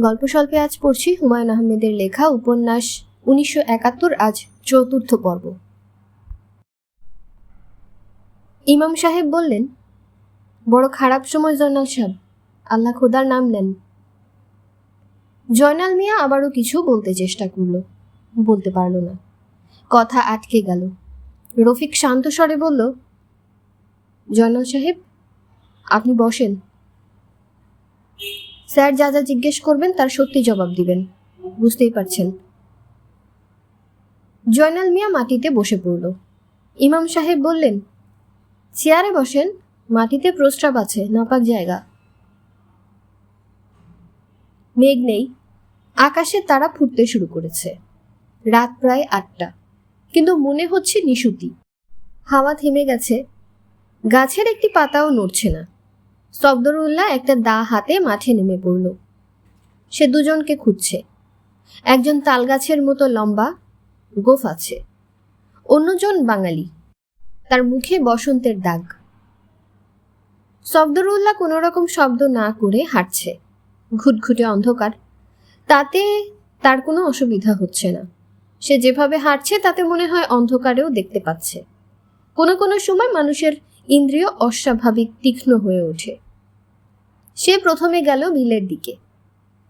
গল্প স্বল্পে আজ পড়ছি হুমায়ুন আহমেদের লেখা উপন্যাস উনিশশো একাত্তর, আজ চতুর্থ পর্ব। ইমাম সাহেব বললেন, বড় খারাপ সময়, জয়নাল সাহেব। আল্লাহ খোদার নাম নেন। জয়নাল মিয়া আবারও কিছু বলতে চেষ্টা করল, বলতে পারল না। কথা আটকে গেল। রফিক শান্ত স্বরে বলল, জয়নাল সাহেব, আপনি বসেন। স্যার যা যা জিজ্ঞেস করবেন, তার সত্যি জবাব দিবেন। বুঝতেই পারছেন। জয়নাল মিয়া মাটিতে বসে পড়ল। ইমাম সাহেব বললেন, চেয়ারে বসেন, মাটিতে প্রস্রাব আছে, নাপাক জায়গা। মেঘ নেই, আকাশে তারা ফুটতে শুরু করেছে। রাত প্রায় আটটা, কিন্তু মনে হচ্ছে নিশুতি। হাওয়া থেমে গেছে, গাছের একটি পাতাও নড়ছে না। সফদরুল্লাহ একটা দা হাতে মাঠে নেমে পড়ল। সে দুজনকে খুঁজছে। একজন তালগাছের মতো লম্বা, গোফ আছে। অন্যজন বাঙালি। তার মুখে বসন্তের দাগ। সফদরুল্লাহ কোনো রকম শব্দ না করে হাঁটছে। ঘুটঘুটে অন্ধকার। তাতে তার কোনো অসুবিধা হচ্ছে না। সে যেভাবে হাঁটছে, তাতে মনে হয় অন্ধকারেও দেখতে পাচ্ছে। কোনো কোনো সময় মানুষের ইন্দ্রিয় অস্বাভাবিক, তীক্ষ্ণ হয়ে ওঠে। সে প্রথমে গেল বিলের দিকে।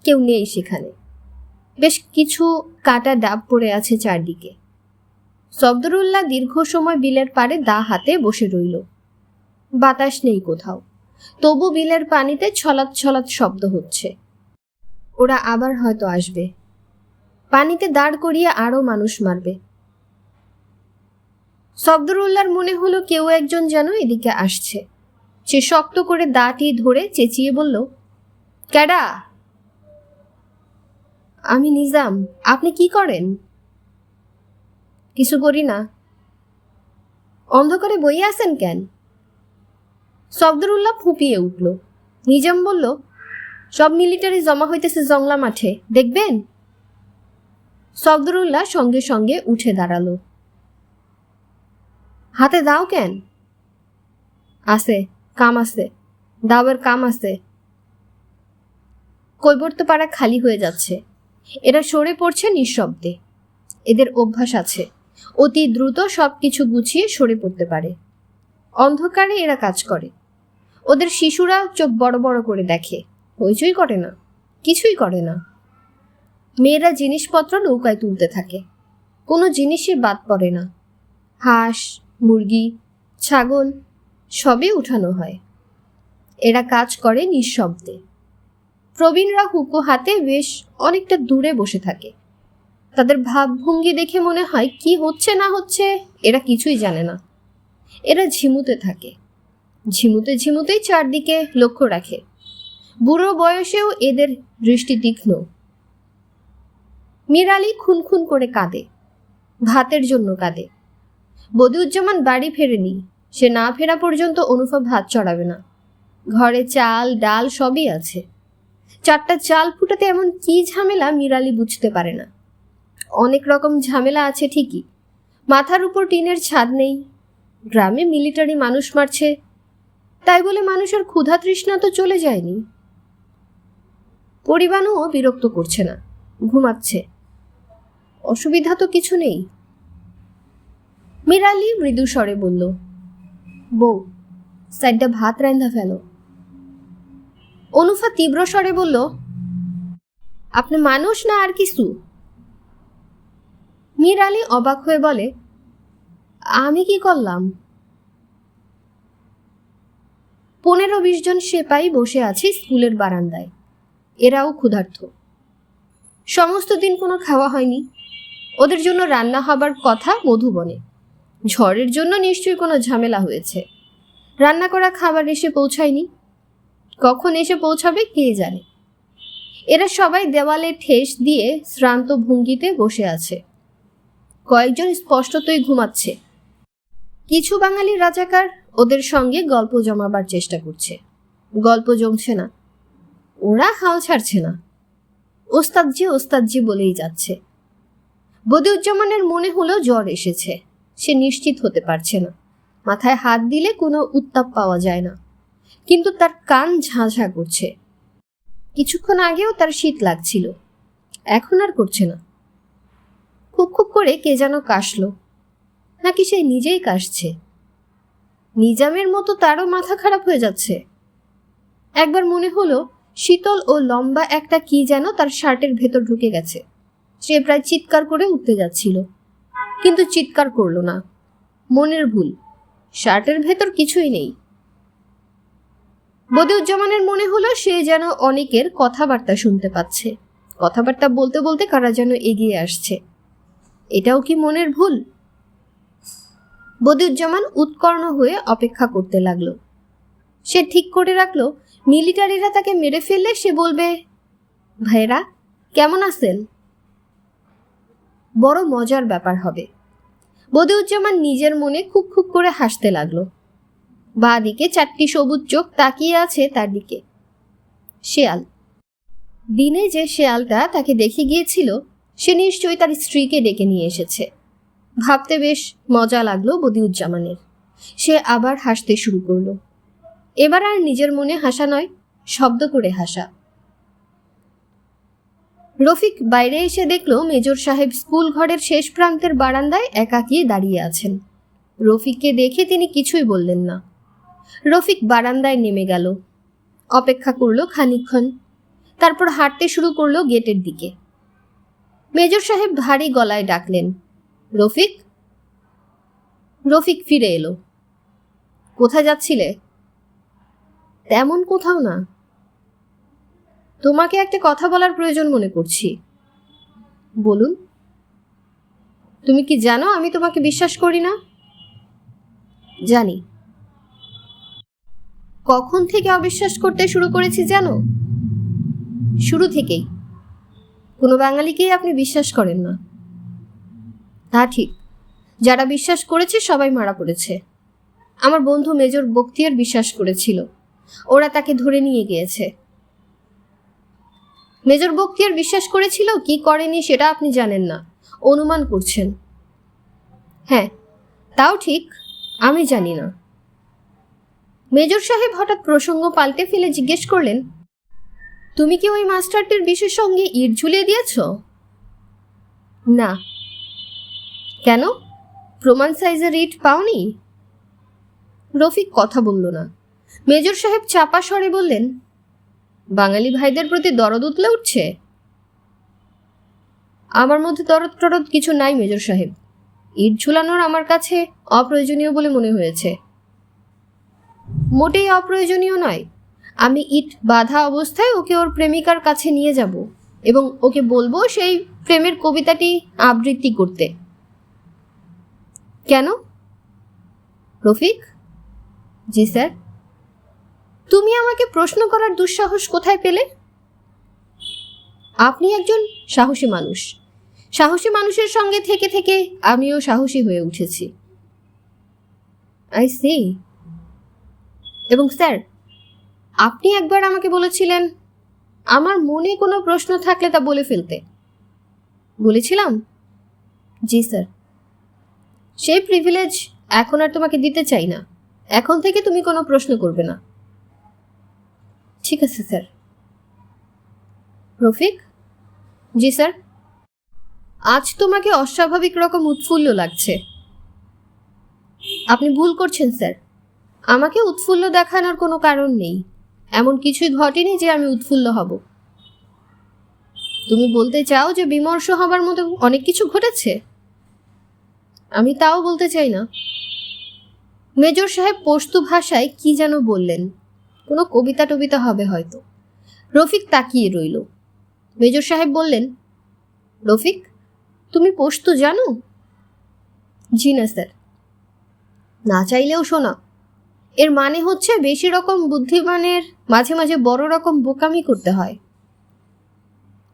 কেউ নেই সেখানে। বেশ কিছু কাটা ডাব পড়ে আছে চারদিকে। সফদরুল্লাহ দীর্ঘ সময় বিলের পাড়ে দা হাতে বসে রইল। বাতাস নেই কোথাও। তবু বিলের পানিতে ছলাৎ ছলাৎ শব্দ হচ্ছে। ওরা আবার হয়তো আসবে। পানিতে দাঁড় করিয়ে আরও মানুষ মারবে। সফদরুল্লাহর মনে হলো কেউ একজন যেন এদিকে আসছে। সে শক্ত করে দাঁটি ধরে চেঁচিয়ে বলল, ক্যাডা, আমি নিজাম, আপনি কি করেন? কিছু করি না। অন্ধকারে বইয়ে আছেন কেন? সফদরুল্লাহ ফুপিয়ে উঠল। নিজাম বলল, সব মিলিটারি জমা হইতেছে জংলা মাঠে, দেখবেন? সফদরুল্লাহ সঙ্গে সঙ্গে উঠে দাঁড়াল। হাতে দাও কেন? আছে। কাম আছে দাবার কাম আছে। কৈবর্ত পাড়া খালি হয়ে যাচ্ছে। এরা সরে পড়ছে নিঃশব্দে। এদের অভ্যাস আছে। অতি দ্রুত সব কিছু গুছিয়ে সরে পড়তে পারে। অন্ধকারে এরা কাজ করে। ওদের শিশুরা চোখ বড় বড় করে দেখে। হইচই করে না। কিছুই করে না। মেয়েরা জিনিসপত্র নৌকায় তুলতে থাকে। কোনো জিনিসই বাদ পড়ে না। হাঁস, মুরগি, ছাগল সবই উঠানো হয়। এরা কাজ করে নিঃশব্দে। প্রবীণরা হুকো হাতে বেশ অনেকটা দূরে বসে থাকে। তাদের ভাবভঙ্গি দেখে মনে হয়, কি হচ্ছে না হচ্ছে, এরা কিছুই জানে না। এরা ঝিমুতে থাকে। ঝিমুতে ঝিমুতেই চারদিকে লক্ষ্য রাখে। বুড়ো বয়সেও এদের দৃষ্টি তীক্ষ্ণ। মীর আলী খুন খুন করে কাঁদে। ভাতের জন্য কাঁদে। বদিউজ্জামান বাড়ি ফেরেনি। সে না ফেরা পর্যন্ত অনুভব ভাত চড়াবে না। ঘরে চাল, ডাল সবই আছে। চারটা চাল ফুটাতে এমন কি ঝামেলা মিরালি বুঝতে পারে না। অনেক রকম ঝামেলা আছে ঠিকই। মাথার উপর টিনের ছাদ নেই। গ্রামে মিলিটারি মানুষ মারছে। তাই বলে মানুষের ক্ষুধা তৃষ্ণা তো চলে যায়নি। পরিবাণও বিরক্ত করছে না, ঘুমাচ্ছে। অসুবিধা তো কিছু নেই। মিরালি মৃদু স্বরে বলল বউ, সাইডটা ভাত রান্ধা ফেলো। অনুফা তীব্র স্বরে বলল, আপনি মানুষ না আর কিছু? মীর আলী অবাক হয়ে বলে, আমি কি করলাম? পনেরো বিশ জন সেপাই বসে আছে স্কুলের বারান্দায়। এরাও ক্ষুধার্ত। সমস্ত দিন কোনো খাওয়া হয়নি। ওদের জন্য রান্না হবার কথা মধুবনে ঝড়ের জন্য নিশ্চয়ই কোনো ঝামেলা হয়েছে। রান্না করা খাবার এসে পৌঁছায়নি। কখন এসে পৌঁছাবে কে জানে? এরা সবাই দেওয়ালে ঠেস দিয়ে শ্রান্ত ভঙ্গিতে বসে আছে। কয়েকজন স্পষ্টতই ঘুমাচ্ছে। কিছু বাঙালি রাজাকার ওদের সঙ্গে গল্প জমাবার চেষ্টা করছে। গল্প জমছে না। ওরা হাল ছাড়ছে না। ওস্তাদজি ওস্তাদজি বলেই যাচ্ছে। বদিউজ্জামানের মনে হলো জ্বর এসেছে। সে নিশ্চিত হতে পারছে না। মাথায় হাত দিলে কোনো উত্তাপ পাওয়া যায় না। কিন্তু তার কান ঝাঁঝা করছে। কিছুক্ষণ আগেও তার শীত লাগছিল। এখন আর করছে না। খুব খুব করে কে যেন কাশলো। নাকি সে নিজেই কাশছে। নিজামের মতো তারও মাথা খারাপ হয়ে যাচ্ছে। একবার মনে হলো, শীতল ও লম্বা একটা কি যেন তার শার্টের ভেতর ঢুকে গেছে। সে প্রায় চিৎকার করে উঠতে যাচ্ছিল। কিন্তু চিৎকার করল না। মনের ভুল। শার্টের ভেতর কিছুই নেই। বদিউজ্জামানের মনে হলো সে যেন অনেকের কথাবার্তা শুনতে পাচ্ছে। কথাবার্তা বলতে বলতে কারা যেন এগিয়ে আসছে। এটাও কি মনের ভুল? বদিউজ্জামান উৎকর্ণ হয়ে অপেক্ষা করতে লাগল। সে ঠিক করে রাখল, মিলিটারিরা তাকে মেরে ফেললে সে বলবে ভাইরা কেমন আছেন? বড় মজার ব্যাপার হবে। বদিউজ্জামান নিজের মনে খুব খুব করে হাসতে লাগল। বাঁ দিকে চারটি সবুজ চোখ তাকিয়ে আছে তার দিকে। শেয়াল। দিনে যে শেয়ালটা তাকে দেখে গিয়েছিল, সে নিশ্চয়ই তার স্ত্রীকে ডেকে নিয়ে এসেছে। ভাবতে বেশ মজা লাগল বদিউজ্জামানের। সে আবার হাসতে শুরু করল। এবার আর নিজের মনে হাসা নয়, শব্দ করে হাসা। রফিক বাইরে এসে দেখল মেজর সাহেব স্কুল ঘরের শেষ প্রান্তের বারান্দায় একাকিয়ে দাঁড়িয়ে আছেন। রফিককে দেখে তিনি কিছুই বললেন না। রফিক বারান্দায় নেমে গেল। অপেক্ষা করল খানিকক্ষণ। তারপর হাঁটতে শুরু করল গেটের দিকে। মেজর সাহেব ভারী গলায় ডাকলেন, রফিক? রফিক ফিরে এলো। কোথায় যাচ্ছিলে? তেমন কোথাও না। তোমাকে একটা কথা বলার প্রয়োজন মনে করছি। বলুন। তুমি কি জানো আমি তোমাকে বিশ্বাস করি না? জানি। কখন থেকে অবিশ্বাস করতে শুরু করেছি জানো? শুরু থেকেই। কোনো বাঙালিকেই আপনি বিশ্বাস করেন না। তা ঠিক। যারা বিশ্বাস করেছে সবাই মারা পড়েছে। আমার বন্ধু মেজর বক্তিয়ার বিশ্বাস করেছিল। ওরা তাকে ধরে নিয়ে গিয়েছে। মেজর বক্তিয়ার বিশ্বাস করেছিল কি করেনি সেটা আপনি জানেন না। অনুমান করছেন। হ্যাঁ তাও ঠিক, আমি জানি না। মেজর সাহেব হঠাৎ প্রসঙ্গ পাল্টে ফেলে জিজ্ঞেস করলেন, তুমি কি ওই মাস্টারটির বিষের সঙ্গে ইট ঝুলিয়ে দিয়েছ? না। কেন? প্রমাণ সাইজের ইট পাওনি? রফিক কথা বলল না। মেজর সাহেব চাপা স্বরে বললেন বাঙালি ভাইদের প্রতি দরদ উতলে উঠছে? আমার মধ্যে দরদ টরদ কিছু নাই, মেজর সাহেব। ইট ঝুলানোর আমার কাছে অপ্রয়োজনীয় বলে মনে হয়েছে। মোটেই অপ্রয়োজনীয় নয়। আমি ইট বাঁধা অবস্থায় ওকে ওর প্রেমিকার কাছে নিয়ে যাব এবং ওকে বলব সেই প্রেমের কবিতাটি আবৃত্তি করতে। কেন? রফিক? জি, স্যার। তুমি আমাকে প্রশ্ন করার দুঃসাহস কোথায় পেলে? আপনি একজন সাহসী মানুষ। সাহসী মানুষের সঙ্গে থেকে থেকে আমিও সাহসী হয়ে উঠেছি। আই সি এবং স্যার, আপনি একবার আমাকে বলেছিলেন, আমার মনে কোনো প্রশ্ন থাকলে তা বলে ফেলতে। বলেছিলাম? জি, স্যার। সেই প্রিভিলেজ এখন আর তোমাকে দিতে চাই না। এখন থেকে তুমি কোনো প্রশ্ন করবে না। ঠিক আছে, স্যার। রফিক? জি, স্যার। আজ তোমাকে অস্বাভাবিক রকম উৎফুল্ল লাগছে। আপনি ভুল করছেন, স্যার। আমাকে উৎফুল্ল দেখানোর কোনো কারণ নেই। এমন কিছুই ঘটেনি যে আমি উৎফুল্ল হব। তুমি বলতে চাও যে বিমর্ষ হবার মতো অনেক কিছু ঘটেছে? আমি তাও বলতে চাই না। মেজর সাহেব পশতু ভাষায় কি যেন বললেন। কোনো কবিতা টবিতা হবে হয়তো। রফিক তাকিয়ে রইল। মেজর সাহেব বললেন, রফিক, তুমি পশতু জানো? জি না, স্যার। না চাইলেও শোনা। এর মানে হচ্ছে বেশি রকম বুদ্ধিমানের মাঝে মাঝে বড় রকম বোকামি করতে হয়।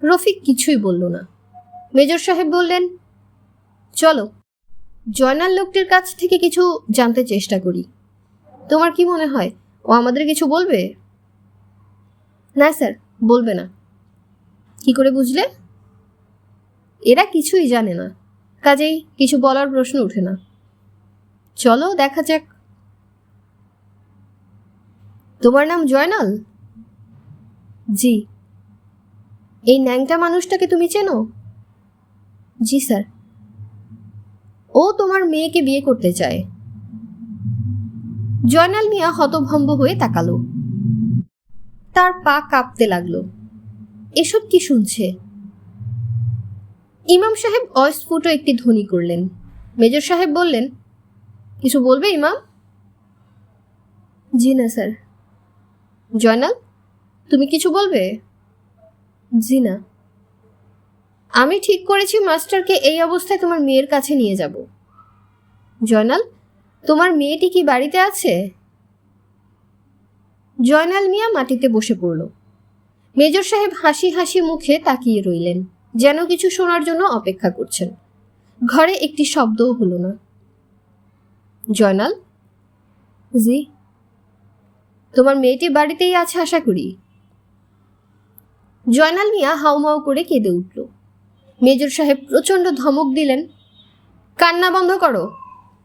রফিক কিছুই বলল না। মেজর সাহেব বললেন, চলো, জয়নাল লোকটির কাছ থেকে কিছু জানতে চেষ্টা করি। তোমার কি মনে হয় ও আমাদের কিছু বলবে? না স্যার, বলবে না। কি করে বুঝলে? এরা কিছুই জানে না। কাজেই কিছু বলার প্রশ্ন ওঠে না। চলো দেখা যাক। তোমার নাম জয়নাল? জি। এই ন্যাংটা মানুষটাকে তুমি চেনো? জি স্যার। ও তোমার মেয়েকে বিয়ে করতে চায়। জয়নাল মিয়া হতভম্ব হয়ে তাকালো। তার পা কাঁপতে লাগল। এসব কি শুনছে? ইমাম সাহেব অস্ফুট একটি ধ্বনি করলেন। মেজর সাহেব বললেন, কিছু বলবে ইমাম? জি না, স্যার। জয়নাল, তুমি কিছু বলবে? জি না। আমি ঠিক করেছি, মাস্টারকে এই অবস্থায় তোমার মেয়ের কাছে নিয়ে যাব। জয়নাল তোমার মেয়েটি কি বাড়িতে আছে? জয়নাল মিয়া মাটিতে বসে পড়ল। মেজর সাহেব হাসি হাসি মুখে তাকিয়ে রইলেন, যেন কিছু শোনার জন্য অপেক্ষা করছেন। ঘরে একটি শব্দও হলো না। জয়নাল? জি। তোমার মেয়েটি বাড়িতেই আছে আশা করি? জয়নাল মিয়া হাউমাউ করে কেঁদে উঠল। মেজর সাহেব প্রচণ্ড ধমক দিলেন, কান্না বন্ধ করো।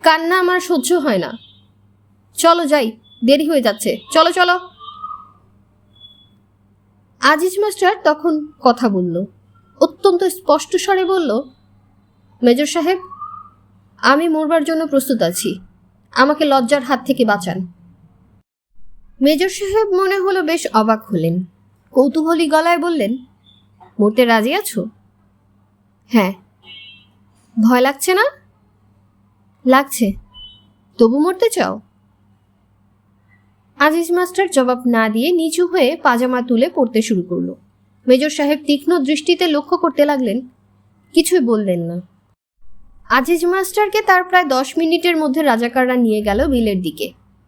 কান্না আমার সহ্য হয় না। চলো যাই, দেরি হয়ে যাচ্ছে। চলো চলো। আজিজ মাস্টার তখন কথা বলল। অত্যন্ত স্পষ্ট স্বরে বলল, মেজর সাহেব, আমি মরবার জন্য প্রস্তুত আছি। আমাকে লজ্জার হাত থেকে বাঁচান। মেজর সাহেব মনে হলো বেশ অবাক হলেন। কৌতূহলী গলায় বললেন, মরতে রাজি আছো? হ্যাঁ। ভয় লাগছে না? লাগছে। তবু মরতে চাও? আজিজ মাস্টার জবাব না দিয়ে নিচু হয়ে পাজামা তুলে পড়তে শুরু করল। মেজর সাহেব তীক্ষ্ণ দৃষ্টিতে লক্ষ্য করতে লাগলেন, কিছুই বললেন না। আজিজ মাস্টারকে তার প্রায় দশ মিনিটের মধ্যে রাজাকাররা নিয়ে গেল বিলের দিকে।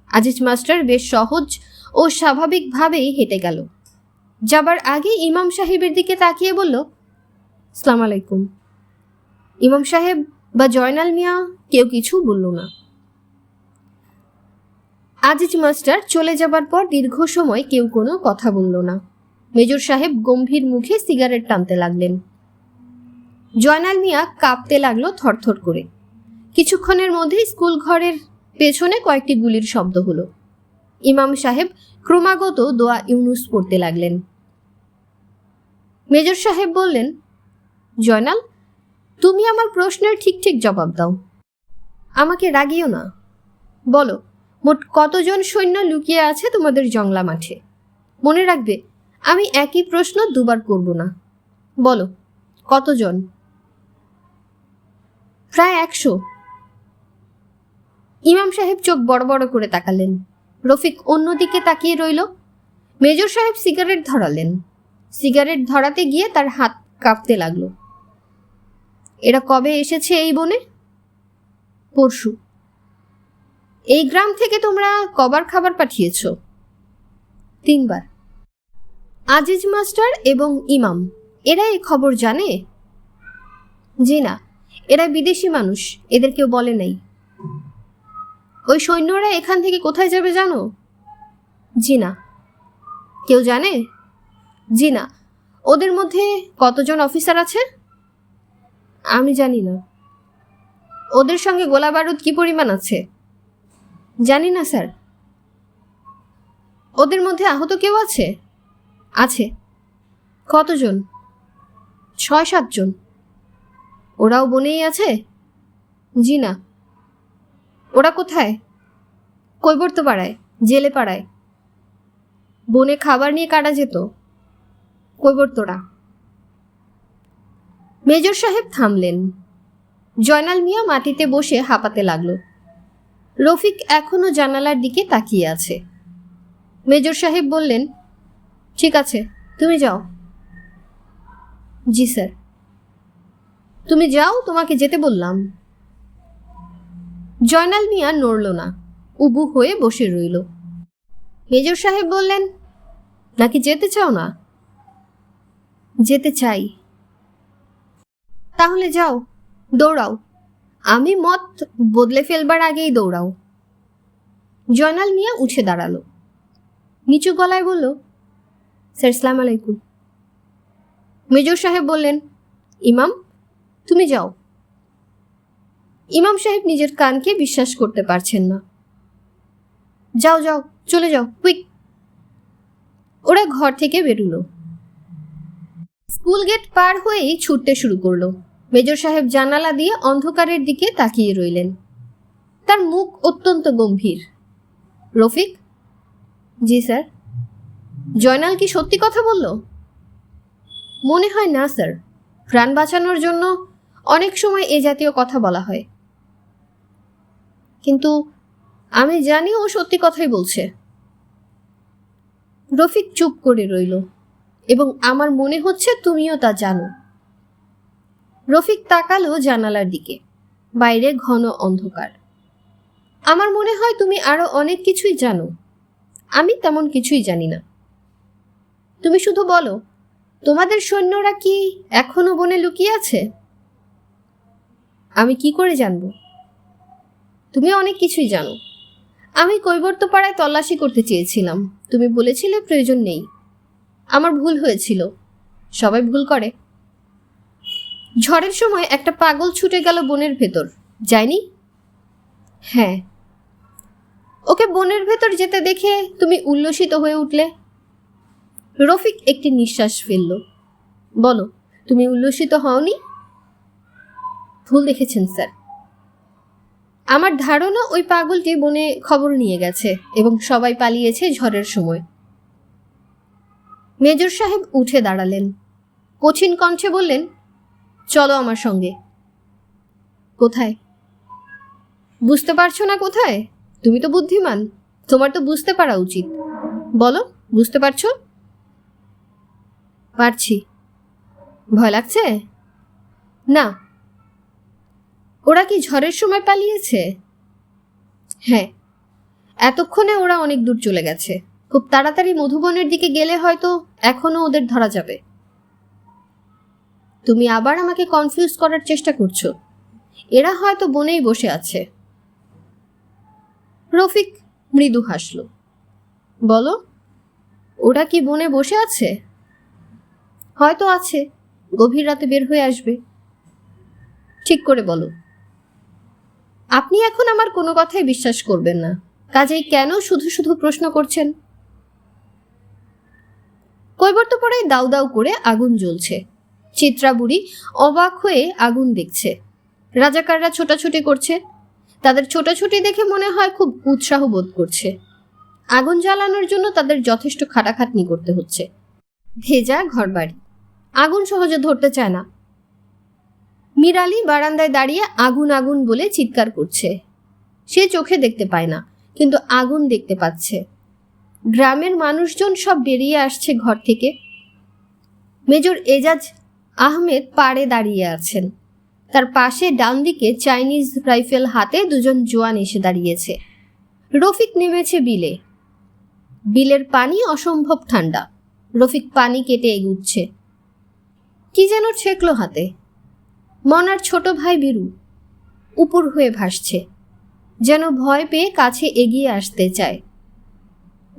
আজিজ মাস্টার বেশ সহজ ও স্বাভাবিকভাবেই হেঁটে গেল। যাবার আগে ইমাম সাহেবের দিকে তাকিয়ে বলল, সালাম আলাইকুম। ইমাম সাহেব বা জয়নাল মিয়া কেউ কিছু বলল না। আজিজ মাস্টার চলে যাবার পর দীর্ঘ সময় কেউ কোনো কথা বলল না। মেজর সাহেব গম্ভীর মুখে সিগারেট টানতে লাগলেন। জয়নাল মিয়া কাঁপতে লাগল থরথর করে। কিছুক্ষণের মধ্যেই স্কুল ঘরের পেছনে কয়েকটি গুলির শব্দ হলো। ইমাম সাহেব ক্রমাগত দোয়া ইউনুস পড়তে লাগলেন। মেজর সাহেব বললেন, জয়নাল, তুমি আমার প্রশ্নের ঠিক ঠিক জবাব দাও। আমাকে রাগিও না। বলো, মোট কতজন সৈন্য লুকিয়ে আছে তোমাদের জংলা মাঠে? মনে রাখবে, আমি একই প্রশ্ন দুবার করব না। বলো, কতজন? প্রায় একশো। ইমাম সাহেব চোখ বড় বড় করে তাকালেন। রফিক অন্যদিকে তাকিয়ে রইল। মেজর সাহেব সিগারেট ধরালেন। সিগারেট ধরাতে গিয়ে তার হাত কাঁপতে লাগল। এরা কবে এসেছে এই বনে? পরশু। এই গ্রাম থেকে তোমরা কবার খাবার পাঠিয়েছ? তিনবার। আজিজ মাস্টার এবং ইমাম, এরা এই খবর জানে? জি না, এরা বিদেশি মানুষ, এদের কেউ বলে নাই। ওই সৈন্যরা এখান থেকে কোথায় যাবে জানো? জি না। কেউ জানে? জি না। ওদের মধ্যে কতজন অফিসার আছে? আমি জানি না। ওদের সঙ্গে গোলা বারুদ কি পরিমাণ আছে? জানি না, স্যার। ওদের মধ্যে আহত কেউ আছে? আছে। কতজন? ছয় সাতজন ওরাও বনেই আছে? জি না। ওরা কোথায়? কৈবর্ত পাড়ায় জেলে পাড়ায় বনে খাবার নিয়ে কাটা যেত? কৈবর্তরা। মেজর সাহেব থামলেন। জয়নাল মিয়া মাটিতে বসে হাঁপাতে লাগল। রফিক এখনও জানালার দিকে তাকিয়ে আছে। মেজর সাহেব বললেন, ঠিক আছে, তুমি যাও। জি, স্যার। তুমি যাও, তোমাকে যেতে বললাম। জয়নাল মিয়া নড়ল না, উবু হয়ে বসে রইল। মেজর সাহেব বললেন, নাকি যেতে চাও না? যেতে চাই। তাহলে যাও। দৌড়াও। আমি মত বদলে ফেলবার আগেই দৌড়াও। জয়নাল মিয়া উঠে দাঁড়াল। নিচু গলায় বলল, স্যার, সালাম আলাইকুম। মেজর সাহেব বললেন, ইমাম, তুমি যাও। ইমাম সাহেব নিজের কানকে বিশ্বাস করতে পারছেন না। যাও যাও, চলে যাও, কুইক। ওরা ঘর থেকে বেরুলো। স্কুল গেট পার হয়েই ছুটতে শুরু করল। মেজর সাহেব জানালা দিয়ে অন্ধকারের দিকে তাকিয়ে রইলেন। তার মুখ অত্যন্ত গম্ভীর। রফিক? জি, স্যার। জয়নাল কি সত্যি কথা বলল? মনে হয় না, স্যার। প্রাণ বাঁচানোর জন্য অনেক সময় এ জাতীয় কথা বলা হয়। কিন্তু আমি জানি ও সত্যি কথাই বলছে। রফিক চুপ করে রইল এবং আমার মনে হচ্ছে তুমিও তা জানো। রফিক তাকালো জানালার দিকে। বাইরে ঘন অন্ধকার। আমার মনে হয় তুমি আরও অনেক কিছুই জানো। আমি তেমন কিছুই জানি না। তুমি শুধু বলো, তোমাদের সৈন্যরা কি এখনও বনে লুকিয়ে আছে? আমি কি করে জানব? তুমি অনেক কিছুই জানো। আমি কৈবর্তপাড়ায় তল্লাশি করতে চেয়েছিলাম। তুমি বলেছিলে প্রয়োজন নেই। আমার ভুল হয়েছিল। সবাই ভুল করে। ঝড়ের সময় একটা পাগল ছুটে গেল বনের ভেতর। যায়নি? হ্যাঁ। ওকে বনের ভেতর যেতে দেখে তুমি উল্লসিত হয়ে উঠলে। রফিক একটি নিঃশ্বাস ফেলল। বলো, তুমি উল্লসিত হওনি? ভুল দেখেছেন, স্যার। আমার ধারণা ওই পাগলটি বনে খবর নিয়ে গেছে এবং সবাই পালিয়েছে ঝড়ের সময়। মেজর সাহেব উঠে দাঁড়ালেন। কঠিন কণ্ঠে বললেন চলো আমার সঙ্গে। কোথায়? বুঝতে পারছ না কোথায়? তুমি তো বুদ্ধিমান, তোমার তো বুঝতে পারা উচিত। বলো, বুঝতে পারছ? পারছি। ভয় লাগছে? না। ওরা কি ঝড়ের সময় পালিয়েছে? হ্যাঁ। এতক্ষণে ওরা অনেক দূর চলে গেছে। খুব তাড়াতাড়ি মধুবনের দিকে গেলে হয়তো এখনও ওদের ধরা যাবে। তুমি আবার আমাকে কনফিউজ করার চেষ্টা করছ। এরা হয়তো বনেই বসে আছে। রফিক মৃদু হাসল। বলো, ওরা কি বনে বসে আছে? হয়তো আছে, গভীর রাতে বের হয়ে আসবে। ঠিক করে বলো। আপনি এখন আমার কোনো কথাই বিশ্বাস করবেন না। কাজেই কেন শুধু শুধু প্রশ্ন করছেন? কৈবর্ত কৈবর্তপাড়ায় দাউ দাউ করে আগুন জ্বলছে। চিত্রাবুড়ি অবাক হয়ে আগুন দেখছে। রাজাকাররা ছোটাছুটি করছে। তাদের ছোটাছুটি দেখে মনে হয় খুব উৎসাহ বোধ করছে। আগুন জ্বালানোর জন্য তাদের যথেষ্ট খাটাখাটনি করতে হচ্ছে। ভেজা ঘরবাড়ি। আগুন সহজে ধরতে চায় না। মিরালি বারান্দায় দাঁড়িয়ে আগুন আগুন বলে চিৎকার করছে। সে চোখে দেখতে পায় না, কিন্তু আগুন দেখতে পাচ্ছে। গ্রামের মানুষজন সব বেরিয়ে আসছে ঘর থেকে। মেজর এজাজ আহমেদ পাড়ে দাঁড়িয়ে আছেন। তার পাশে ডান দিকে চাইনিজ রাইফেল হাতে দুজন জোয়ান এসে দাঁড়িয়েছে। রফিক নেমেছে বিলে। বিলের পানি অসম্ভব ঠান্ডা। রফিক পানি কেটে এগুচ্ছে। কি যেন ছেকলো হাতে। মনার ছোট ভাই বিরু উপর হয়ে ভাসছে। যেন ভয় পেয়ে কাছে এগিয়ে আসতে চায়।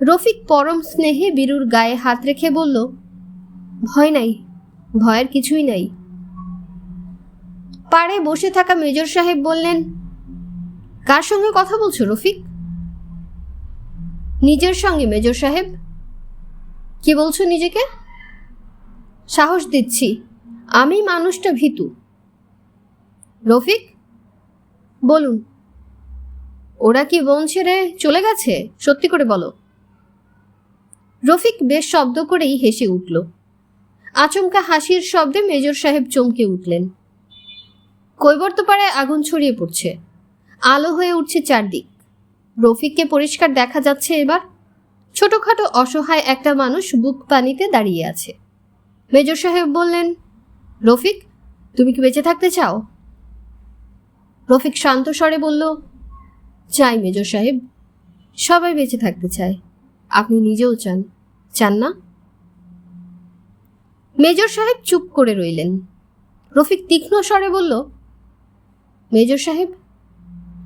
রফিক পরম স্নেহে বীরুর গায়ে হাত রেখে বলল, ভয় নাই ভয়ের কিছুই নাই। পাড়ে বসে থাকা মেজর সাহেব বললেন, কার সঙ্গে কথা বলছো রফিক? নিজের সঙ্গে, মেজর সাহেব। কি বলছো নিজেকে? সাহস দিচ্ছি। আমি মানুষটা ভীতু। রফিক? বলুন। ওরা কি বোন ছেড়ে চলে গেছে? সত্যি করে বলো। রফিক বেশ শব্দ করেই হেসে উঠল। আচমকা হাসির শব্দে মেজর সাহেব চমকে উঠলেন। কৈবর্তপাড়ায় আগুন ছড়িয়ে পড়ছে। আলো হয়ে উঠছে চারদিক। রফিককে পরিষ্কার দেখা যাচ্ছে এবার। ছোটখাটো অসহায় একটা মানুষ বুক পানিতে দাঁড়িয়ে আছে। মেজর সাহেব বললেন, রফিক, তুমি কি বেঁচে থাকতে চাও? রফিক শান্ত স্বরে বলল, চাই মেজর সাহেব, সবাই বেঁচে থাকতে চায়। আপনি নিজেও চান। চান না? মেজর সাহেব চুপ করে রইলেন। রফিক তীক্ষ্ণ স্বরে বলল, মেজর সাহেব,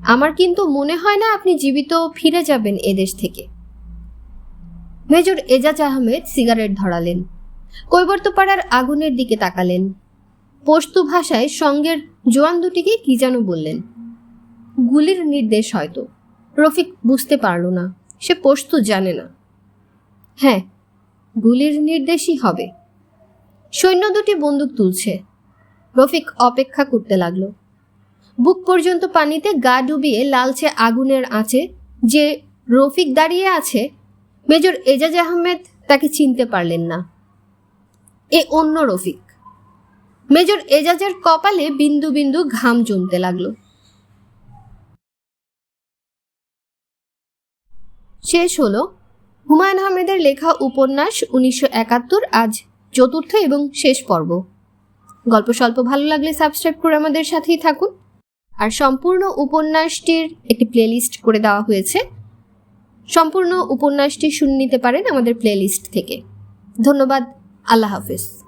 আমার কিন্তু মনে হয় না আপনি জীবিত ফিরে যাবেন এদেশ থেকে। মেজর এজাজ আহমেদ সিগারেট ধরালেন, কৈবর্তপাড়ার আগুনের দিকে তাকালেন। পশতু ভাষায় সঙ্গের জোয়ান দুটিকে কি যেন বললেন। গুলির নির্দেশ হয়তো। রফিক বুঝতে পারল না, সে পশতু জানে না। হ্যাঁ গুলির নির্দেশই হবে। সৈন্য দুটি বন্দুক তুলছে। রফিক অপেক্ষা করতে লাগল। বুক পর্যন্ত পানিতে গা ডুবিয়ে লালচে আগুনের আঁচে যে রফিক দাঁড়িয়ে আছে, মেজর এজাজ আহমেদ তাকে চিনতে পারলেন না। এ অন্য রফিক। মেজর এজাজের কপালে বিন্দু বিন্দু ঘাম জমতে লাগল। শেষ হলো। হুমায়ুন আহমেদের লেখা উপন্যাস উনিশশো একাত্তর, আজ চতুর্থ এবং শেষ পর্ব। গল্প স্বল্প ভালো লাগলে সাবস্ক্রাইব করে আমাদের সাথেই থাকুন। আর সম্পূর্ণ উপন্যাসটির একটি প্লেলিস্ট করে দেওয়া হয়েছে। সম্পূর্ণ উপন্যাসটি শুনে নিতে পারেন আমাদের প্লেলিস্ট থেকে। ধন্যবাদ, আল্লাহ হাফিজ।